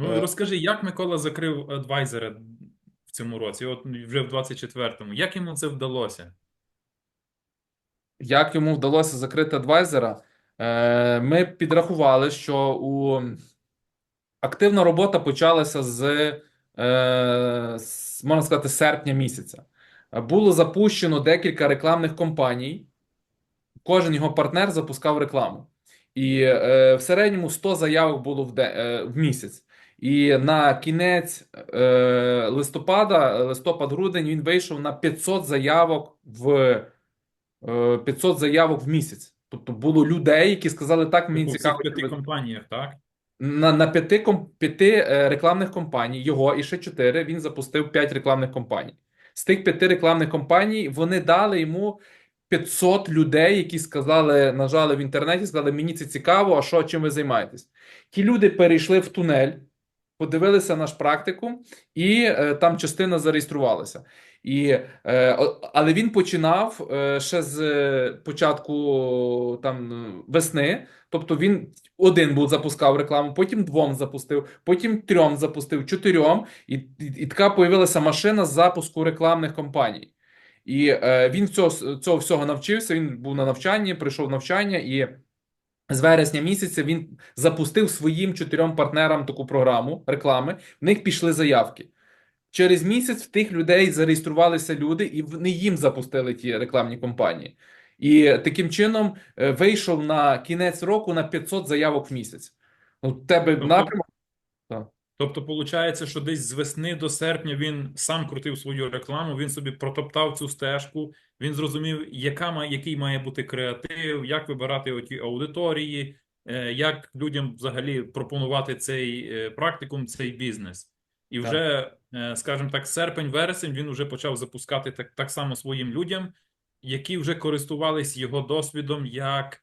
Ну Е. розкажи, як Микола закрив адвайзера в цьому році, от вже в 24-му. Як йому це вдалося? Як йому вдалося закрити адвайзера? Е, Ми підрахували, що у активна робота почалася з, е, з, можна сказати, серпня місяця. Було запущено декілька рекламних кампаній. Кожен його партнер запускав рекламу. І е, в середньому 100 заявок було в, де, е, в місяць. І на кінець е, листопада, листопад-грудень, він вийшов на 500 заявок в е, 500 заявок в місяць. Тобто було людей, які сказали, так, мені По цікаво. п'яти компаніях, так? На, на п'яти, ком- п'яти е, рекламних компаній, його і ще чотири, він запустив п'ять рекламних компаній. З тих п'яти рекламних компаній вони дали йому 500 людей, які сказали, нажали в інтернеті, сказали, мені це цікаво, а що, чим ви займаєтесь? Ті люди перейшли в тунель, подивилися наш практикум, і е, там частина зареєструвалася. І, е, але він починав е, ще з е, початку там весни. Тобто він один був запускав рекламу, потім двом запустив, потім трьом запустив, чотирьом, і, і, і така появилася машина з запуску рекламних кампаній. І е, він цього, цього всього навчився. Він був на навчанні, прийшов навчання, і з вересня місяця він запустив своїм чотирьом партнерам таку програму реклами. В них пішли заявки. Через місяць в тих людей зареєструвалися люди, і вони їм запустили ті рекламні компанії. І таким чином е, вийшов на кінець року на 500 заявок в місяць. Ну, тебе Тобто- напрямок. Тобто, виходить, що десь з весни до серпня він сам крутив свою рекламу, він собі протоптав цю стежку, він зрозумів, яка який має бути креатив, як вибирати оті аудиторії, е, як людям взагалі пропонувати цей е, практикум, цей бізнес. І вже, е, скажімо так, серпень-вересень він вже почав запускати так, так само своїм людям, які вже користувались його досвідом, як,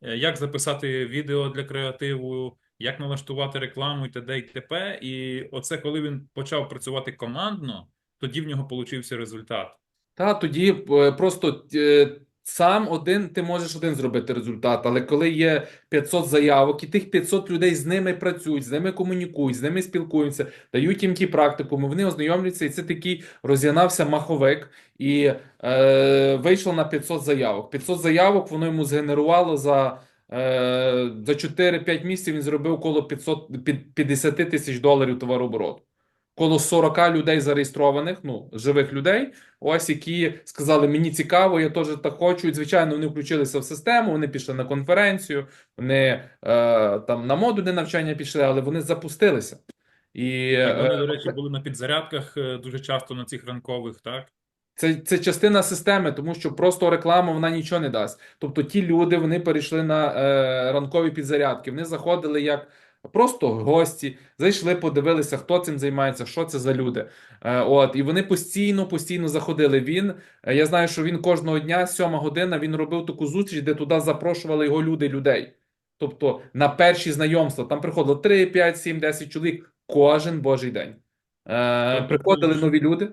як записати відео для креативу як налаштувати рекламу і т.д. і т.п. І оце коли він почав працювати командно, тоді в нього получився результат. Та тоді е, просто е, сам один ти можеш один зробити результат, але коли є 500 заявок, і тих 500 людей з ними працюють, з ними комунікують, з ними спілкуються, дають їм ті практикуми, вони ознайомлюються, і це такий розігнався маховик, і е, вийшло на 500 заявок. 500 заявок воно йому згенерувало за. Е, За 4-5 місяців він зробив коло 500, 50 тисяч доларів товарообороту. Коло 40 людей зареєстрованих, ну, живих людей, ось які сказали, мені цікаво, я теж так хочу. І, звичайно, вони включилися в систему, вони пішли на конференцію, вони е, там на модульне навчання пішли, але вони запустилися. І Так, вони, е, до речі, були на підзарядках е, дуже часто на цих ранкових, так? Це, це частина системи, тому що просто реклама вона нічого не дасть. Тобто ті люди вони перейшли на е, ранкові підзарядки. Вони заходили як просто гості, зайшли, подивилися, хто цим займається, що це за люди. Е, от і вони постійно, постійно заходили. Він е, я знаю, що він кожного дня, сьома година, він робив таку зустріч, де туди запрошували його люди, людей. Тобто на перші знайомства там приходило 3, 5, 7, 10 чоловік кожен божий день. Е, Тобто, приходили нові люди.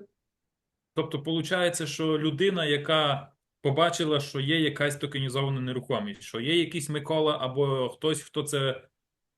Тобто, виходить, що людина, яка побачила, що є якась токенізована нерухомість, що є якийсь Микола або хтось, хто це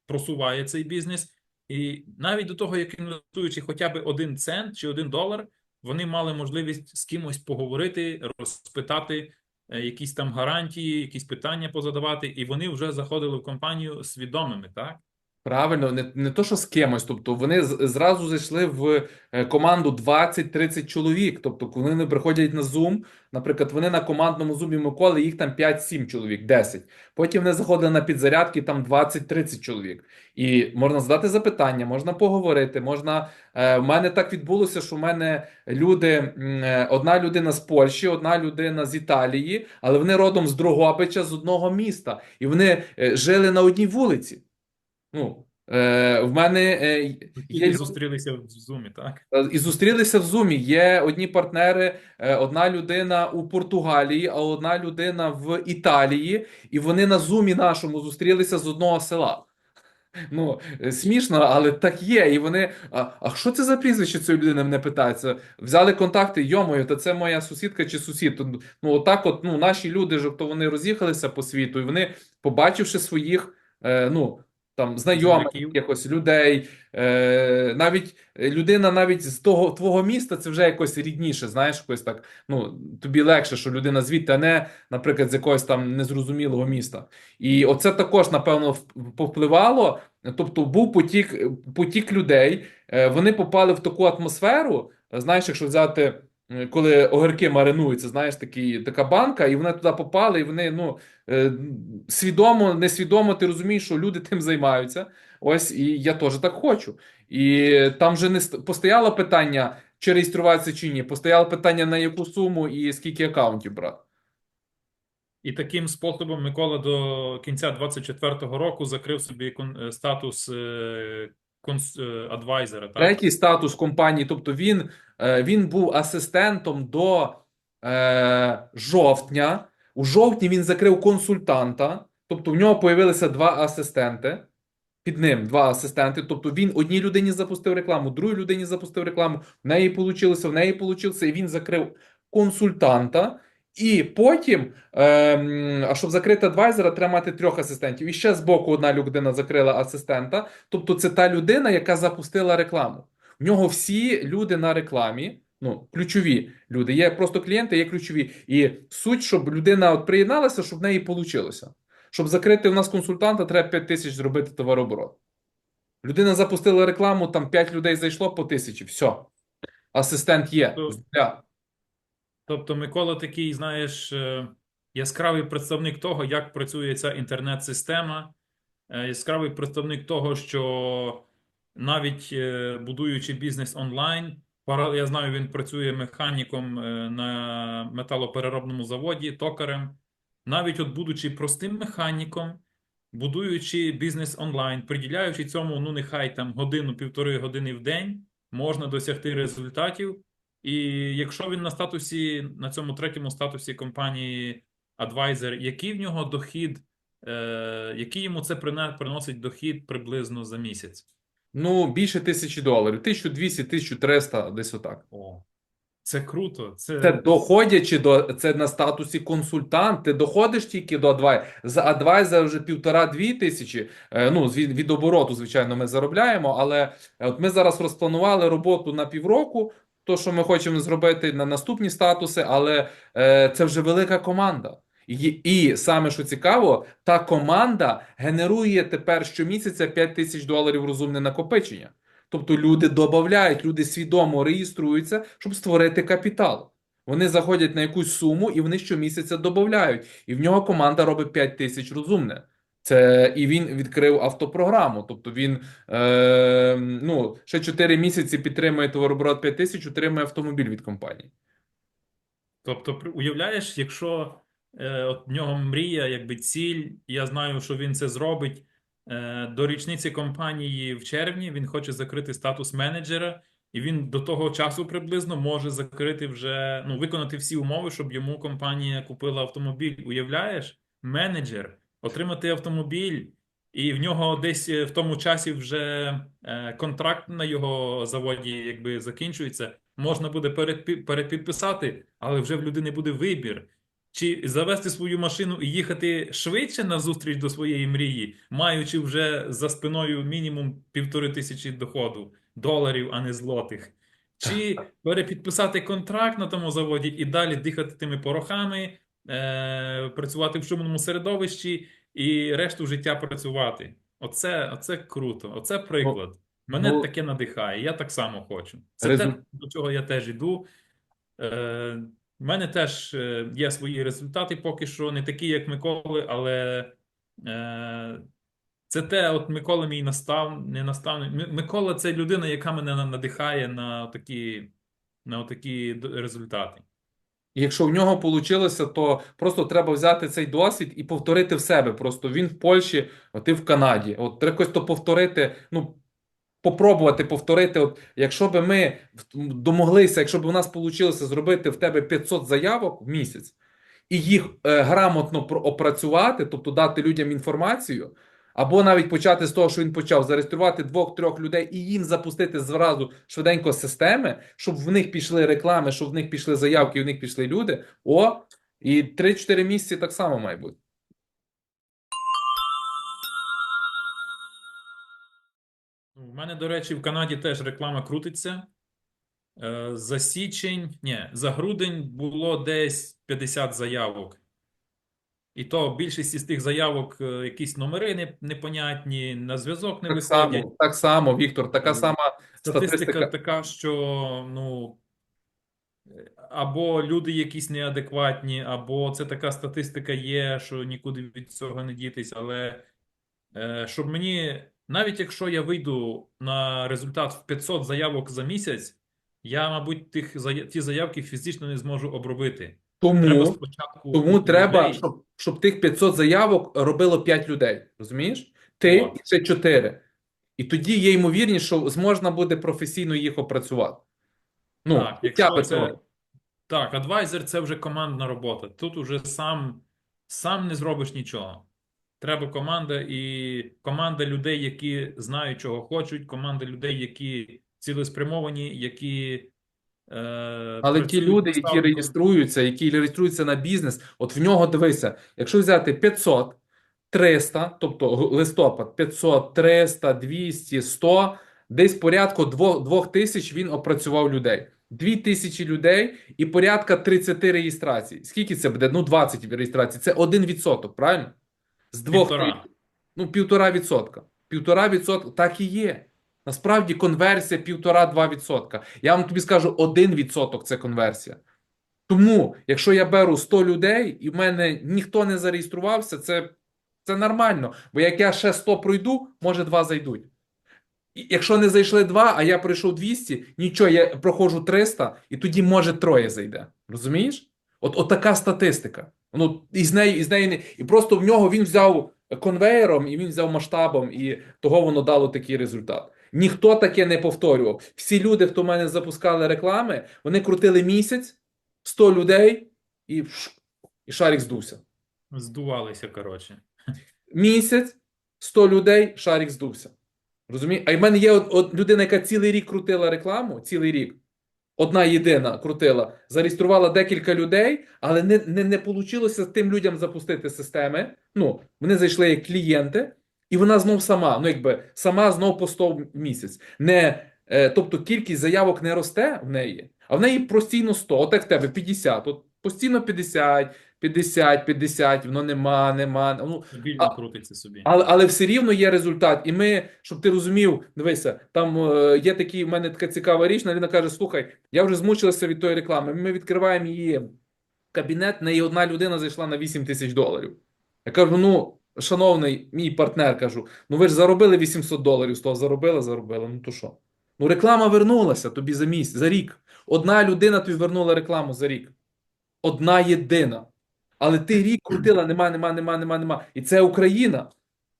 просуває цей бізнес, і навіть до того, як інвестуючи хоча б один цент чи один долар, вони мали можливість з кимось поговорити, розпитати е, якісь там гарантії, якісь питання позадавати, і вони вже заходили в компанію свідомими, так? Правильно, не, не то, що з кимось. Тобто вони зразу зайшли в е, команду 20-30 чоловік. Тобто, коли вони приходять на Zoom, наприклад, вони на командному зумі Миколи, їх там 5-7 чоловік, 10. Потім вони заходили на підзарядки, там 20-30 чоловік. І можна задати запитання, можна поговорити. Можна е, в мене так відбулося, що в мене люди, е, одна людина з Польщі, одна людина з Італії, але вони родом з Дрогобича, з одного міста, і вони жили на одній вулиці. Ну, е, в мене е, є Які люди, зустрілися в Зумі, так? е, і зустрілися в Зумі. Є одні партнери, е, одна людина у Португалії, а одна людина в Італії, і вони на Зумі нашому зустрілися з одного села. Ну, е, смішно, але так є. І вони. А, а що це за прізвище цієї людини мене питаються? Взяли контакти, йомою, та це моя сусідка чи сусід. Ну, отак, от, ну, наші люди ж, то вони роз'їхалися по світу, і вони, побачивши своїх, е, ну, там знайомих Земляків. якихось людей, е, навіть е, людина навіть з того твого міста, це вже якось рідніше, знаєш, якось так. Ну тобі легше, що людина звідти, а не, наприклад, з якогось там незрозумілого міста. І оце також, напевно, повпливало. Тобто був потік, потік людей, е, вони попали в таку атмосферу. Знаєш, якщо взяти, коли огірки маринуються, знаєш, такі, така банка, і вони туди попали, і вони ну, е, свідомо, несвідомо, ти розумієш, що люди тим займаються. Ось, і я теж так хочу. І там вже не постояло питання, чи реєструватися чи ні. Постояло питання, на яку суму і скільки акаунтів брати. І таким способом Микола до кінця 24-го року закрив собі е, статус е, е, адвайзера. Так? Третій статус компанії, тобто він, е, він був асистентом до е, жовтня. У жовтні він закрив консультанта, тобто в нього появилися два асистенти. Під ним два асистенти. Тобто він одній людині запустив рекламу, другій людині запустив рекламу. В неї вийшло, в неї вийшло, і він закрив консультанта. І потім, ем, а щоб закрити адвайзера, треба мати трьох асистентів. І ще з боку одна людина закрила асистента. Тобто, це та людина, яка запустила рекламу. В нього всі люди на рекламі, ну, ключові люди. Є просто клієнти, є ключові. І суть, щоб людина от приєдналася, щоб в неї вийшло. Щоб закрити у нас консультанта, треба 5 тисяч зробити товарооборот. Людина запустила рекламу, там 5 людей зайшло по тисячі. Все. Асистент є. То- Зля. Тобто Микола такий, знаєш, е, яскравий представник того, як працює ця інтернет-система, е, яскравий представник того, що навіть е, будуючи бізнес онлайн, я знаю, він працює механіком на металопереробному заводі, токарем. Навіть от будучи простим механіком, будуючи бізнес онлайн, приділяючи цьому, ну нехай там годину-півтори години в день, можна досягти результатів. І якщо він на статусі, на цьому третьому статусі компанії Advisor, який в нього дохід, е, який йому це приносить дохід приблизно за місяць? Ну, більше тисячі доларів. 1200, 1300, десь отак. О, це круто. Це, Це доходячи до це на статусі консультант, ти доходиш тільки до адвайзера. За адвайзера вже півтора-дві тисячі. Е, Ну, від, від обороту, звичайно, ми заробляємо. Але е, от ми зараз розпланували роботу на півроку. То, що ми хочемо зробити на наступні статуси, але е, це вже велика команда. І, і саме що цікаво, та команда генерує тепер щомісяця 5 тисяч доларів розумне накопичення. Тобто люди додають, люди свідомо реєструються, щоб створити капітал. Вони заходять на якусь суму і вони щомісяця додають. І в нього команда робить 5 тисяч розумне. Це і він відкрив автопрограму. Тобто він е, ну, ще 4 місяці підтримує товарооборот 5 тисяч, отримує автомобіль від компанії. Тобто, уявляєш, якщо е, от в нього мрія, якби ціль, я знаю, що він це зробить. Е, до річниці компанії в червні він хоче закрити статус менеджера, і він до того часу приблизно може закрити вже, ну, виконати всі умови, щоб йому компанія купила автомобіль. Уявляєш? Менеджер, отримати автомобіль, і в нього десь е, в тому часі вже е, контракт на його заводі якби закінчується. Можна буде перепідписати, але вже в людини буде вибір. Чи завести свою машину і їхати швидше на зустріч до своєї мрії, маючи вже за спиною мінімум півтори тисячі доходу, доларів, а не злотих. Чи перепідписати контракт на тому заводі і далі дихати тими порохами, е, працювати в шумному середовищі і решту життя працювати. Оце, оце круто, оце приклад. Мене ну, таке надихає, я так само хочу. Це резу- те, до чого я теж іду. Е, в мене теж е, є свої результати поки що, не такі, як Миколи, але е, це те, от Микола мій настав, не наставник. Микола це людина, яка мене надихає на такі, на такі результати. Якщо в нього вийшло, то просто треба взяти цей досвід і повторити в себе. Просто він в Польщі, а ти в Канаді. От треба якось то повторити, ну, попробувати повторити. От, якщо б ми домоглися, якщо б у нас вийшло зробити в тебе 500 заявок в місяць і їх е, грамотно опрацювати, тобто дати людям інформацію, або навіть почати з того, що він почав зареєструвати двох-трьох людей і їм запустити зразу швиденько системи, щоб в них пішли реклами, щоб в них пішли заявки, і в них пішли люди. О, і 3-4 місяці так само має бути. У мене, до речі, в Канаді теж реклама крутиться. Е, За січень, ні, за грудень було десь 50 заявок. І то більшість із тих заявок е, якісь номери не- непонятні, на зв'язок не Так виходять. само, так само, Віктор, така Е, сама Статистика статистика. така, що ну або люди якісь неадекватні, або це така статистика є, що нікуди від цього не дітись. Але е, щоб мені, навіть якщо я вийду на результат в 500 заявок за місяць, я, мабуть, тих ті заявки фізично не зможу обробити. Треба Тому, спочатку тому треба, щоб, щоб тих 500 заявок робило 5 людей. Розумієш? Ти От. і ще 4. І тоді є ймовірність, що зможна буде професійно їх опрацювати. Ну, Так, якщо це так, адвайзер це вже командна робота. Тут уже сам, сам не зробиш нічого. Треба команда і команда людей, які знають, чого хочуть, команда людей, які цілеспрямовані, які Але ті люди, які реєструються, які реєструються на бізнес, от в нього дивися, якщо взяти 500, 300, тобто листопад, 500, 300, 200, 100, десь порядку 2 тисяч він опрацював людей. 2 тисячі людей і порядка 30 реєстрацій. Скільки це буде? Ну, 20 реєстрацій. Це 1%, правильно? З 2 Півтора. Ну, півтора відсотка. Півтора відсотка так і є. Насправді конверсія півтора-два відсотка. Я вам тобі скажу, один відсоток це конверсія. Тому, якщо я беру 100 людей і в мене ніхто не зареєструвався, це, це нормально. Бо як я ще 100 пройду, може 2 зайдуть. І Якщо не зайшли 2, а я пройшов 200, нічого, я проходжу 300, і тоді може троє зайде. Розумієш? От, от така статистика. Ну, і з нею, і з нею не... І просто в нього він взяв конвеєром, і він взяв масштабом, і того воно дало такий результат. Ніхто таке не повторював. Всі люди, хто в мене запускали реклами, вони крутили місяць, 100 людей, і, і шарик здувся. Здувалися, коротше. Місяць, 100 людей, шарик здувся. Розумієш? А в мене є от, от людина, яка цілий рік крутила рекламу, цілий рік. Одна єдина крутила, зареєструвала декілька людей, але не, не, не вийшло тим людям запустити системи. Ну, вони зайшли як клієнти, і вона знов сама, ну якби сама знов по 100 в місяць. Не, е, тобто кількість заявок не росте в неї, а в неї постійно 100, от як в тебе 50, от постійно 50, 50, 50, воно нема, нема. Ну, Стабільно А- крутиться собі. але, але все рівно є результат. І ми, щоб ти розумів, дивися, там е, є такий, в мене така цікава річ, Вона каже: слухай, я вже змучилася від тої реклами. Ми відкриваємо її кабінет, в неї одна людина зайшла на 8 тисяч доларів. Я кажу: ну, шановний мій партнер, кажу, ну ви ж заробили 800 доларів з того, заробили, заробили. Ну то що? Ну, реклама вернулася тобі за місяць, за рік. Одна людина тобі вернула рекламу за рік. Одна єдина. Але ти рік крутила, нема, нема, нема, нема, нема. І це Україна.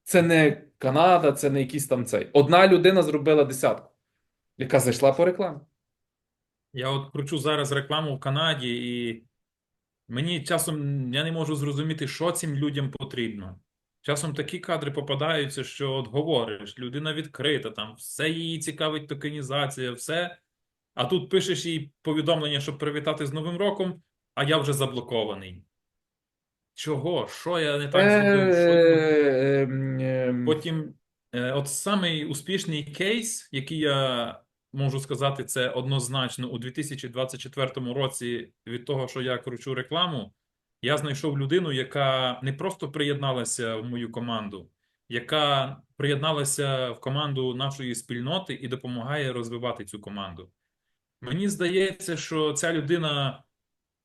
Це не Канада, це не якийсь там цей. Одна людина зробила десятку, яка зайшла по рекламі. Я от кручу зараз рекламу в Канаді, і мені часом я не можу зрозуміти, що цим людям потрібно. Часом такі кадри попадаються, що от говориш, людина відкрита, там все її цікавить токенізація, все. А тут пишеш їй повідомлення, щоб привітати з Новим роком, а я вже заблокований. Чого? Що я не так зробив? Я Ем, ем, Потім, е, от самий успішний кейс, який я можу сказати, це однозначно у 2024 році від того, що я кручу рекламу, я знайшов людину, яка не просто приєдналася в мою команду, яка приєдналася в команду нашої спільноти і допомагає розвивати цю команду. Мені здається, що ця людина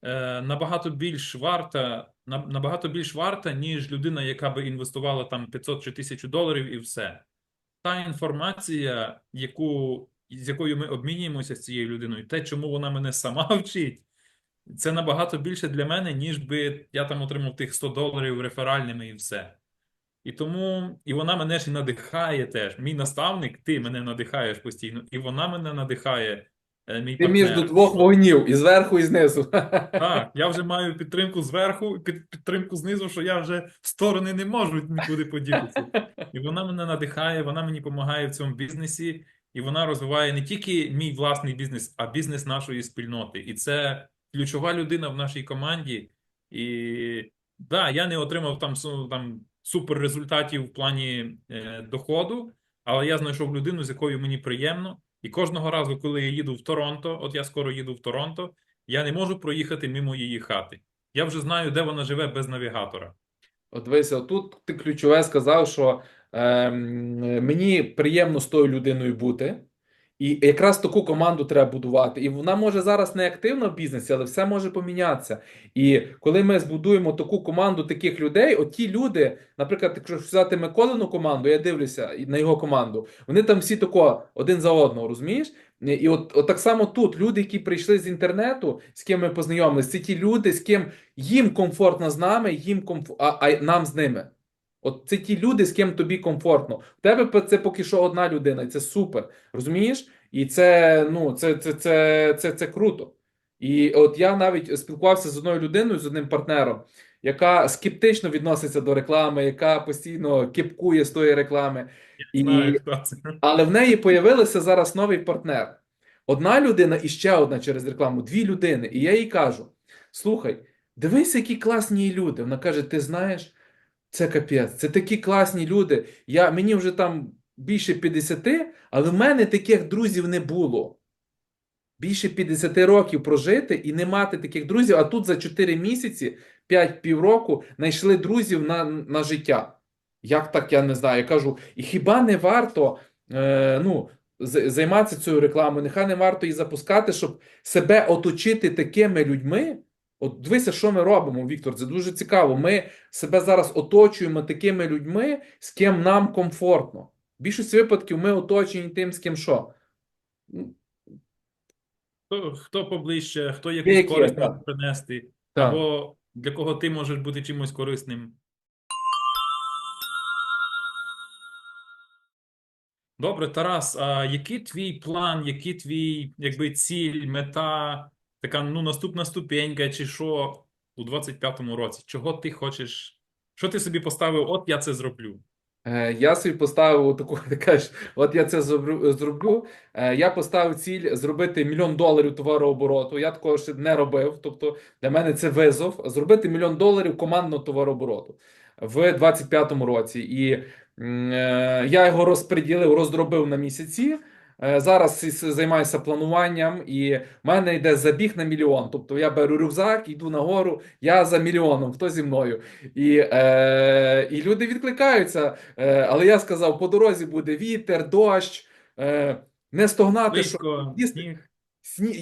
е, набагато більш варта, набагато більш варта, ніж людина, яка би інвестувала там 500 чи 1000 доларів і все. Та інформація, яку, з якою ми обмінюємося з цією людиною, те, чому вона мене сама вчить, це набагато більше для мене, ніж би я там отримав тих 100 доларів реферальними і все. І тому, і вона мене ж і надихає теж. Мій наставник, ти мене надихаєш постійно, і вона мене надихає. е, Мій ти між двох вогнів, і зверху, і знизу. Так, я вже маю підтримку зверху, під, підтримку знизу, що я вже в сторони не можу нікуди поділитися. І вона мене надихає, вона мені допомагає в цьому бізнесі, і вона розвиває не тільки мій власний бізнес, а бізнес нашої спільноти. І це ключова людина в нашій команді. І да, я не отримав там, там супер результатів в плані е, доходу, але я знайшов людину, з якою мені приємно. І кожного разу, коли я їду в Торонто, от я скоро їду в Торонто, я не можу проїхати мимо її хати. Я вже знаю, де вона живе без навігатора. От дивися, тут ти ключове сказав, що ем, мені приємно з тою людиною бути, і якраз таку команду треба будувати. І вона може зараз не активна в бізнесі, але все може помінятися. І коли ми збудуємо таку команду таких людей, от ті люди, наприклад, якщо взяти Миколину команду, я дивлюся на його команду, вони там всі тако один за одного, розумієш? І от, от так само тут люди, які прийшли з інтернету, з ким ми познайомилися, це ті люди, з ким їм комфортно з нами, їм комф... а, а нам з ними. От це ті люди, з ким тобі комфортно. У тебе це поки що одна людина, і це супер. Розумієш? І це, ну, це, це, це, це, це круто. І от я навіть спілкувався з одною людиною, з одним партнером, яка скептично відноситься до реклами, яка постійно кепкує з тої реклами. І... Знаю. Але в неї появився зараз новий партнер. Одна людина і ще одна через рекламу, дві людини. І я їй кажу: слухай, дивись, які класні люди. Вона каже: Ти знаєш, це капець, це такі класні люди. Я, мені вже там більше 50, але в мене таких друзів не було. Більше 50 років прожити і не мати таких друзів, а тут за 4 місяці, 5 півроку знайшли друзів на, на життя. Як так, я не знаю. Я кажу, і хіба не варто е, ну, займатися цією рекламою, нехай не варто її запускати, щоб себе оточити такими людьми. От дивися, що ми робимо, Віктор, це дуже цікаво. Ми себе зараз оточуємо такими людьми, з ким нам комфортно. В більшості випадків ми оточені тим, з ким що. Ну, Хто, хто поближче, хто Які, якусь користь так. може принести, Так. або для кого ти можеш бути чимось корисним. Добре, Тарас, а який твій план, який твій, якби, ціль, мета, така, ну, наступна ступенька, чи що у 25-му році? Чого ти хочеш? Що ти собі поставив? От я це зроблю. Е, Я собі поставив таку, кажеш, от я це зроблю. Е, Я поставив ціль зробити мільйон доларів товарообороту. Я такого ще не робив. Тобто для мене це визов. Зробити мільйон доларів командного товарообороту в 25-му році. І е, я його розподілив, роздробив на місяці. Е, Зараз займаюся плануванням, і в мене йде забіг на мільйон. Тобто я беру рюкзак, йду нагору, я за мільйоном, хто зі мною. І, е, і люди відкликаються. Е, але я сказав, по дорозі буде вітер, дощ, е, не стогнати, що, їсти-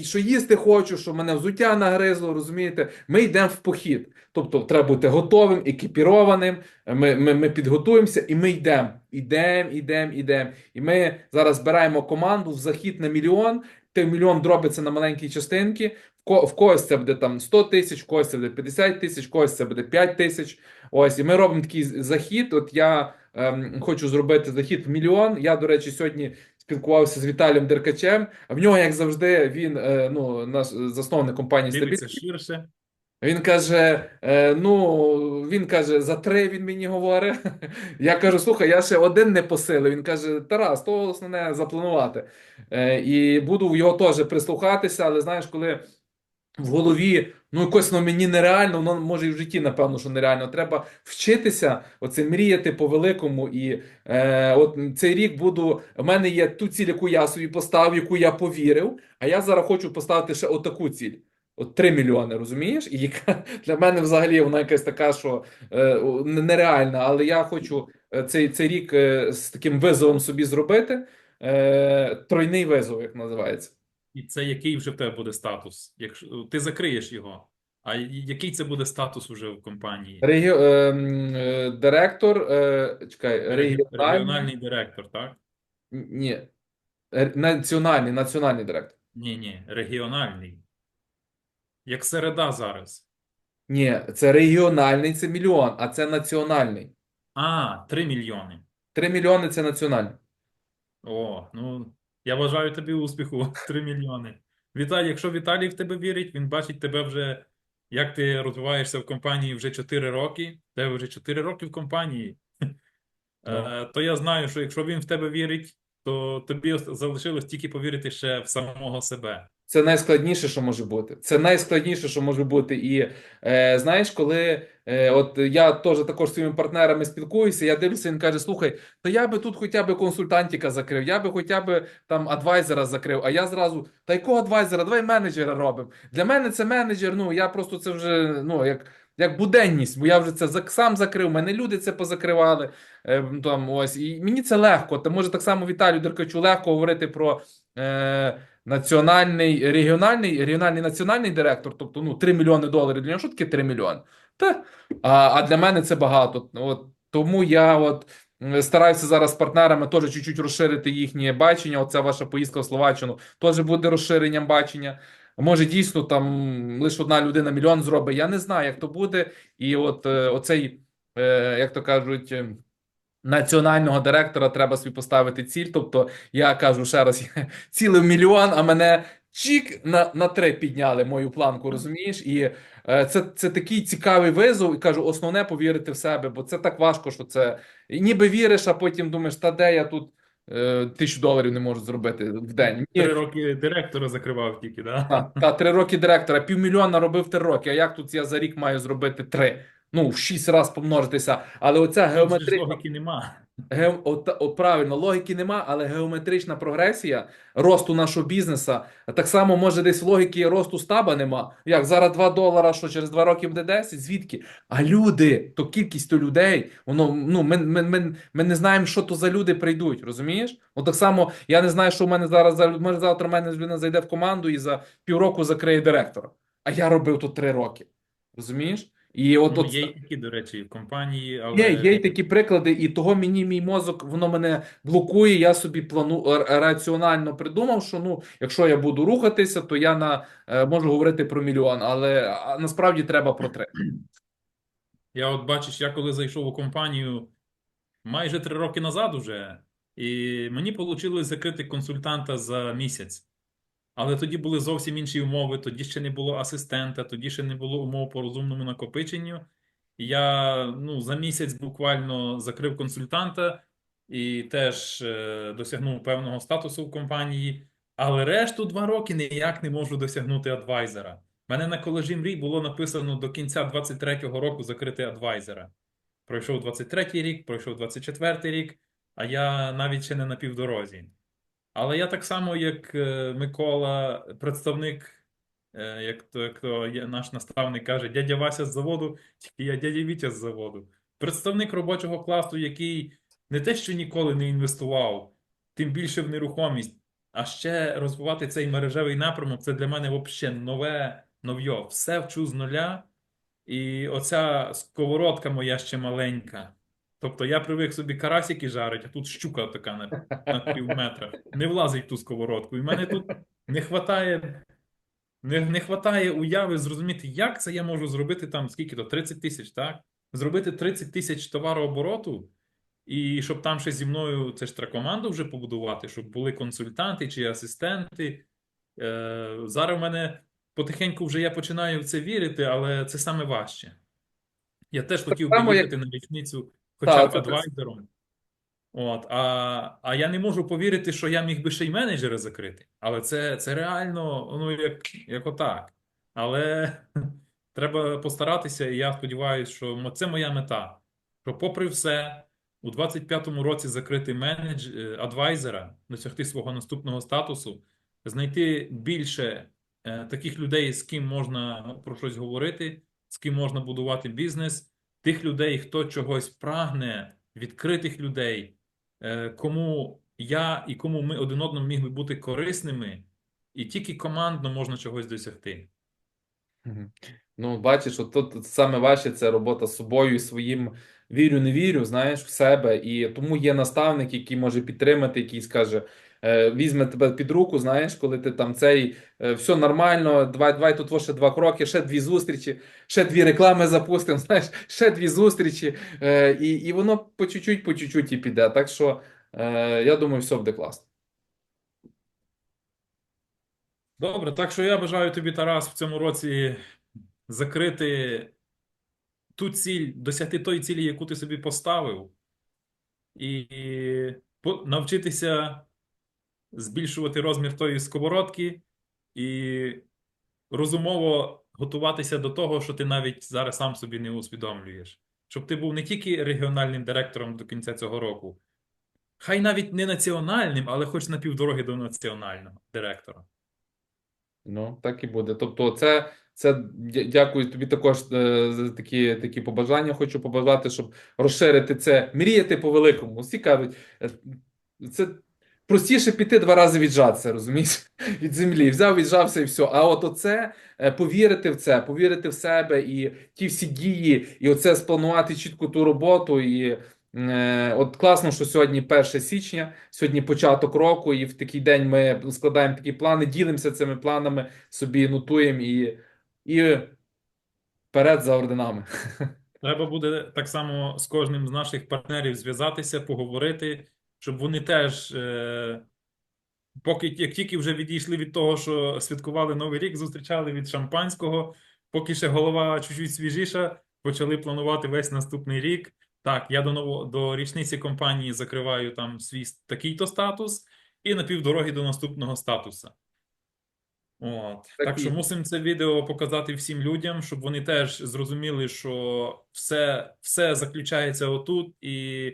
що їсти хочу, що мене взуття нагризло, розумієте? Ми йдемо в похід. Тобто треба бути готовим, екіпірованим. Ми, ми, ми підготуємося і ми йдемо. Ідемо, ідемо, ідемо. І ми зараз збираємо команду в захід на мільйон. Той мільйон дробиться на маленькі частинки. В когось це буде там 100 тисяч, в когось це буде 50 тисяч, в когось це буде 5 тисяч. Ось, і ми робимо такий захід. От я ем, хочу зробити захід в мільйон. Я, до речі, сьогодні спілкувався з Віталієм Деркачем. А в нього, як завжди, він е, ну, наш засновник компанії Дивиться ширше. Він каже: е, ну, він каже, за три він мені говорить. Я кажу, слухай, я ще один не посилив. Він каже: Тарас, то основне запланувати. Е, і буду в його теж прислухатися, але знаєш, коли в голові, ну якось ну, мені нереально, воно може і в житті, напевно, що нереально. Треба вчитися, оце мріяти по-великому. І е, от цей рік буду. У мене є ту ціль, яку я собі поставив, яку я повірив. А я зараз хочу поставити ще отаку ціль. От 3 мільйони, розумієш? І яка для мене взагалі вона якась така, що е, нереальна. Але я хочу е, цей, цей рік е, з таким визовом собі зробити. Е, тройний визов, як називається. І це який вже в тебе буде статус? Якщо ти закриєш його, а який це буде статус уже в компанії? Регі... е, е, директор, е, чекай, регіональний, Регіональний директор, так? ні, національний, національний директор. Ні, ні, регіональний. Як середа зараз. Ні, це регіональний, це мільйон, а це національний. А, 3 мільйони. 3 мільйони це національний. О, ну я бажаю тобі успіху. 3 мільйони. Віталій, якщо Віталій в тебе вірить, він бачить тебе вже, як ти розвиваєшся в компанії вже 4 роки. Тебе вже 4 роки в компанії. Е, то я знаю, що якщо він в тебе вірить, то тобі залишилось тільки повірити ще в самого себе. Це найскладніше, що може бути. Це найскладніше, що може бути. І е, знаєш, коли е, от я теж також зі своїми партнерами спілкуюся, я дивлюся, він каже: слухай, то я би тут хоча б консультантіка закрив, я би хоча б там адвайзера закрив. А я зразу, та якого адвайзера? Давай менеджера робимо. Для мене це менеджер. Ну я просто це вже ну як. Як буденність, бо я вже це сам закрив, мене люди це позакривали. Е, там ось і мені це легко. Та може так само Віталію Деркачу легко говорити про е, національний, регіональний, регіональний національний директор, тобто ну 3 мільйони доларів. Для нього що таке 3 мільйони? Та а, а для мене це багато. От тому я от стараюся зараз з партнерами теж чуть-чуть розширити їхнє бачення. Оця ваша поїздка в Словаччину теж буде розширенням бачення. Може, дійсно там лише одна людина мільйон зробить. Я не знаю, як то буде. І от е, оцей, е, як то кажуть, е, національного директора треба собі поставити ціль. Тобто, я кажу ще раз, цілий мільйон, а мене чік на, на три підняли мою планку, розумієш? І е, це, це такий цікавий визов. І кажу, основне повірити в себе, бо це так важко, що це ніби віриш, а потім думаєш, та де я тут е, тисячу доларів не можу зробити в день. Ні, Три роки директора закривав тільки, да? та, та три роки директора, півмільйона робив три роки. А як тут я за рік маю зробити три? Ну, в шість разів помножитися. Але оця геометрична логіки нема. Ге... От, от правильно, логіки нема, але геометрична прогресія росту нашого бізнеса так само може десь логіки росту стаба нема. Як зараз 2 долара, що через 2 роки буде 10? Звідки? А люди, то кількість то людей, воно ну ми, ми, ми, ми не знаємо, що то за люди прийдуть. Розумієш? От так само я не знаю, що в мене зараз може завтра в мене людина зайде в команду і за півроку закриє директора. А я робив тут 3 роки. Розумієш? І от, Ну, от є такі, до речі, в компанії, але Є, є такі приклади, і того мені мій мозок воно мене блокує. Я собі плану раціонально придумав, що ну, якщо я буду рухатися, то я на е, можу говорити про мільйон, але насправді треба про три. я от бачиш, я коли зайшов у компанію майже три роки назад уже, і мені вийшло закрити консультанта за місяць. Але тоді були зовсім інші умови, тоді ще не було асистента, тоді ще не було умов по розумному накопиченню. Я ну, за місяць буквально закрив консультанта і теж е, досягнув певного статусу в компанії. Але решту два роки ніяк не можу досягнути адвайзера. У мене на колежі мрій було написано до кінця 23-го року закрити адвайзера. Пройшов 23-й рік, пройшов 24-й рік, а я навіть ще не на півдорозі. Але я так само, як е, Микола, представник, е, як то, як то наш наставник каже, дядя Вася з заводу, тільки я дядя Вітя з заводу. Представник робочого класу, який не те, що ніколи не інвестував, тим більше в нерухомість, а ще розвивати цей мережевий напрямок, це для мене взагалі нове новьо. Все вчу з нуля. І оця сковородка моя ще маленька. Тобто я привик собі карасики жарить, а тут щука така на, на пів метра. Не влазить в ту сковородку. І в мене тут не хватає, не, не хватає уяви зрозуміти, як це я можу зробити там скільки то 30 тисяч, так? Зробити 30 тисяч товарообороту, і щоб там ще зі мною це ж треба команду вже побудувати, щоб були консультанти чи асистенти. Е, зараз в мене потихеньку вже я починаю в це вірити, але це саме важче. Я теж хотів би само, як- їхати на річницю хоча б адвайзером. От, а, а я не можу повірити, що я міг би ще й менеджера закрити. Але це, це реально, ну, як, як отак. Але треба постаратися, і я сподіваюся, що це моя мета. Що, попри все, у 25-му році закрити менедж, е, адвайзера, досягти свого наступного статусу, знайти більше е, таких людей, з ким можна про щось говорити, з ким можна будувати бізнес, тих людей, хто чогось прагне, відкритих людей, е, кому я і кому ми один одному міг би бути корисними, і тільки командно можна чогось досягти. Ну, бачиш, от тут саме важче це робота з собою і своїм вірю, не вірю, знаєш, в себе. І тому є наставник, який може підтримати, який скаже, візьме тебе під руку, знаєш, коли ти там цей е, все нормально, давай, давай тут ще два кроки, ще дві зустрічі, ще дві реклами запустимо, знаєш, ще дві зустрічі, е, і, і воно по чуть-чуть, по чуть-чуть і піде. Так що е, я думаю, все буде класно. Добре, так що я бажаю тобі, Тарас, в цьому році закрити ту ціль, досягти тої цілі, яку ти собі поставив, і навчитися збільшувати розмір тої сковородки і розумово готуватися до того, що ти навіть зараз сам собі не усвідомлюєш. Щоб ти був не тільки регіональним директором до кінця цього року, хай навіть не національним, але хоч на півдороги до національного директора. Ну, так і буде. Тобто, це, це дякую тобі також е, за такі, такі побажання. Хочу побажати, щоб розширити це, мріяти по-великому. Всі кажуть, е, це простіше піти два рази віджатися, розумієш? Від землі. Взяв, віджався і все. А от оце е, повірити в це, повірити в себе і ті всі дії, і оце спланувати чітко ту роботу. І е, от класно, що сьогодні 1 січня, сьогодні початок року, і в такий день ми складаємо такі плани, ділимося цими планами, собі нотуємо і, і вперед за орденами. Треба буде так само з кожним з наших партнерів зв'язатися, поговорити, щоб вони теж, е, поки як тільки вже відійшли від того, що святкували Новий рік, зустрічали від шампанського, поки ще голова чуть-чуть свіжіша, почали планувати весь наступний рік. Так, я до ново, до річниці компанії закриваю там свій такий-то статус, і на півдороги до наступного статуса. От. Так Так що мусимо це відео показати всім людям, щоб вони теж зрозуміли, що все, все заключається отут, і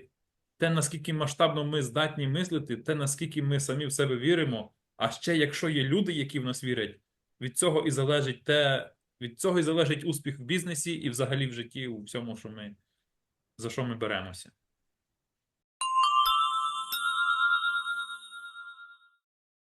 те, наскільки масштабно ми здатні мислити, те, наскільки ми самі в себе віримо. А ще якщо є люди, які в нас вірять, від цього і залежить те, від цього і залежить успіх в бізнесі і взагалі в житті, у всьому, що ми, за що ми беремося.